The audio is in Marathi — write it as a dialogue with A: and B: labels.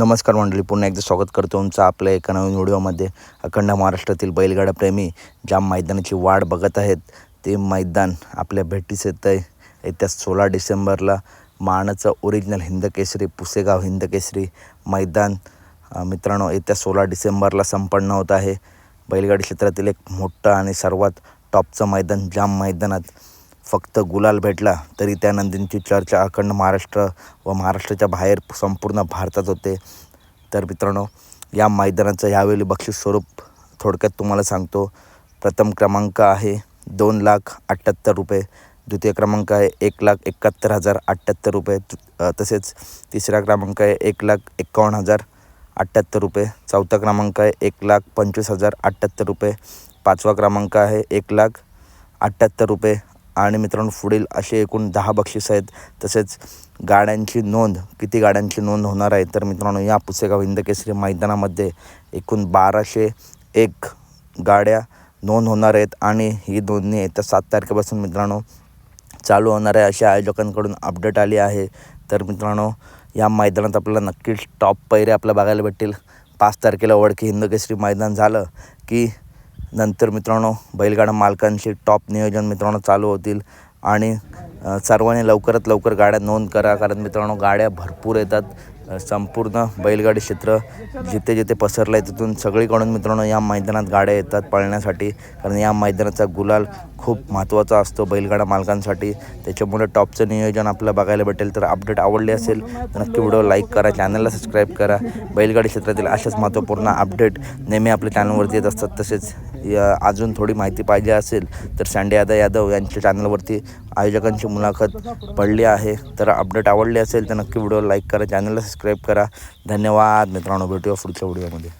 A: नमस्कार मंडळी पुन्हा एकदा स्वागत करतो तुमचं आपल्या एका नवीन व्हिडिओमध्ये. अखंड महाराष्ट्रातील बैलगाडा प्रेमी ज्या मैदानाची वाट बघत आहेत ते मैदान आपल्या भेटीस येत आहे. येत्या सोळा डिसेंबरला मानाचं ओरिजिनल हिंदकेसरी पुसेगाव हिंदकेसरी मैदान मित्रांनो येत्या सोळा डिसेंबरला संपन्न होत आहे. बैलगाडी क्षेत्रातील एक मोठं आणि सर्वात टॉपचं मैदान जाम मैदानात फक्त गुलाल भेटला तरी त्या नंदींची चर्चा अखंड महाराष्ट्र व महाराष्ट्राच्या बाहेर संपूर्ण भारतात होते. तर मित्रांनो या मैदानाचं यावेळी बक्षीस स्वरूप थोडक्यात तुम्हाला सांगतो. प्रथम क्रमांक आहे दोन लाख अठ्ठ्याहत्तर रुपये. द्वितीय क्रमांक आहे एक लाख एकाहत्तर हजार अठ्ठ्याहत्तर रुपये. तसेच तिसरा क्रमांक आहे एक लाख एकावन्न हजार अठ्ठ्याहत्तर रुपये. चौथा क्रमांक आहे एक लाख पंचवीस हजार अठ्ठ्याहत्तर रुपये. पाचवा क्रमांक आहे एक लाख अठ्ठ्याहत्तर रुपये. आणि मित्रांनो पुढील असे एकूण दहा बक्षीस आहेत. तसेच गाड्यांची नोंद किती गाड्यांची नोंद होणार आहे? तर मित्रांनो या पुसेगाव हिंदकेसरी मैदानामध्ये एकूण बाराशे एक गाड्या नोंद होणार आहेत आणि ही नोंदणी येत्या सात तारखेपासून मित्रांनो चालू होणार आहे अशा आयोजकांकडून अपडेट आली आहे. तर मित्रांनो या मैदानात आपल्याला नक्कीच टॉप पैरे आपल्याला बघायला भेटतील. पाच तारखेला ओळखी हिंदकेसरी मैदान झालं की नंतर मित्रांनो बैलगाडा मालकांचे टॉप नियोजन मित्रांनो चालू होतील. आणि सर्वांनी लवकरात लवकर गाड्या नोंद करा कारण मित्रांनो गाड्या भरपूर येतात. संपूर्ण बैलगाडी क्षेत्र जिथे जिथे पसरलं आहे तिथून सगळीकडून मित्रांनो या मैदानात गाड्या येतात पळण्यासाठी. कारण या मैदानाचा गुलाल खूप महत्त्वाचा असतो बैलगाडा मालकांसाठी. त्याच्यामुळे टॉपचं नियोजन आपल्याला बघायला भेटेल. तर अपडेट आवडले असेल तर नक्की व्हिडिओ लाईक करा चॅनलला सबस्क्राईब करा. बैलगाडी क्षेत्रातील अशाच महत्त्वपूर्ण अपडेट नेहमी आपल्या चॅनलवरती येत असतात तसेच अजून थोडी माहिती पाहिजे असेल तर सँडे यादव यादव यांच्या चॅनलवरती आयोजकांची मुलाखत पडली आहे. तर अपडेट आवडली असेल तर नक्की व्हिडिओ लाईक करा चॅनलला सबस्क्राईब करा. धन्यवाद मित्रांनो भेटूया पुढच्या व्हिडिओमध्ये